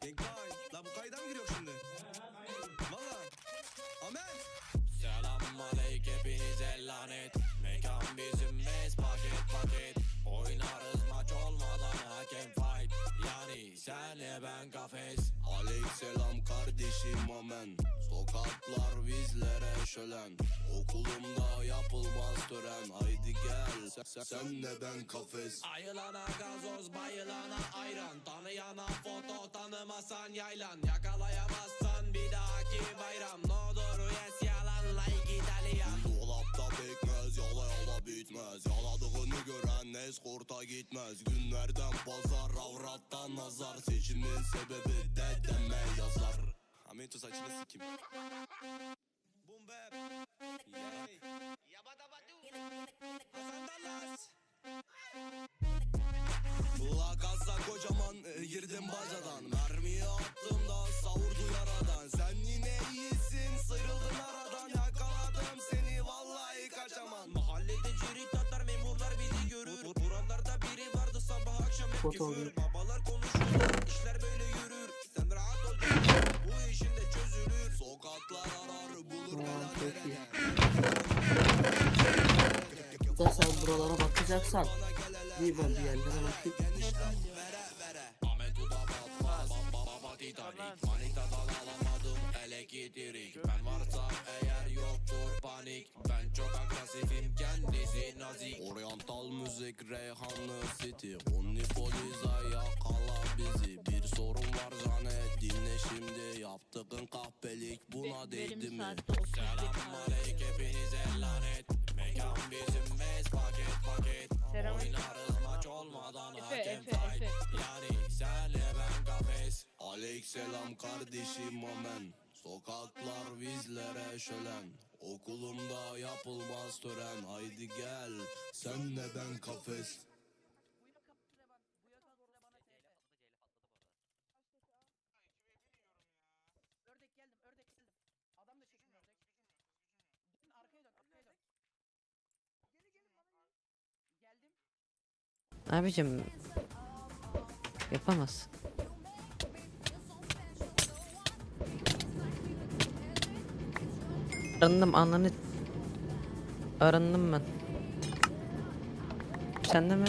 Genkay. La bu kayda mı giriyor şimdi? Valla. Amen. Selam aleyküm hepinize lanet Mekan bizim mes paket paket Oynarız maç olmadan hakem fight Yani senle ben kafes kardeşim amen. Sokaklar bizlere şölen. Okulumda yapılmaz tören. Haydi gel sen, sen, senle ben kafes. Ayılana gazoz bayılana ayran Tanıyana foto tanımasan yaylan Yakalayamazsan gören eskorta gitmez. Günlerden pazar avrattan nazar. Seçimin sebebi dedeme yazar. Hamito saçını sikim Boom bap. Yay. Hasan Dallas Kulağa kalsa kocaman e, girdim bacadan. Mermiyi attığımda savurdu yaradan Sen yine iyisin sıyrıldın aradan. Yakaladım seni vallahi kaçamam. Mahallede cirit nerede Bir de sen buralara bakacaksan bir ben bir yerlere bakayım. Manitadan alamadım elektrik Ben varsam eğer Reyhanlı City. Unipoliza yakala bizi. Bir sorun var zanet dinle şimdi. Yaptığın kahpelik buna değdi mi? Selam aleyküm hepinize lanet Mekan bizim bez paket paket. Selam. Oynarız maç olmadan Efe, hakem Efe, fight. Efe. Yani senle ben kafes. Aleykselam kardeşim amen. Sokaklar bizlere şölen Okulumda yapılmaz tören Haydi gel senle ben kafes Ördek geldim, ördek geldim. Adam da çekmiyor ördek. Dön arkaya dön, arkaya dön. Geri gelin bana Geldim. Abicim yapamaz. Arındım ananı Arındım ben. Sen de mi?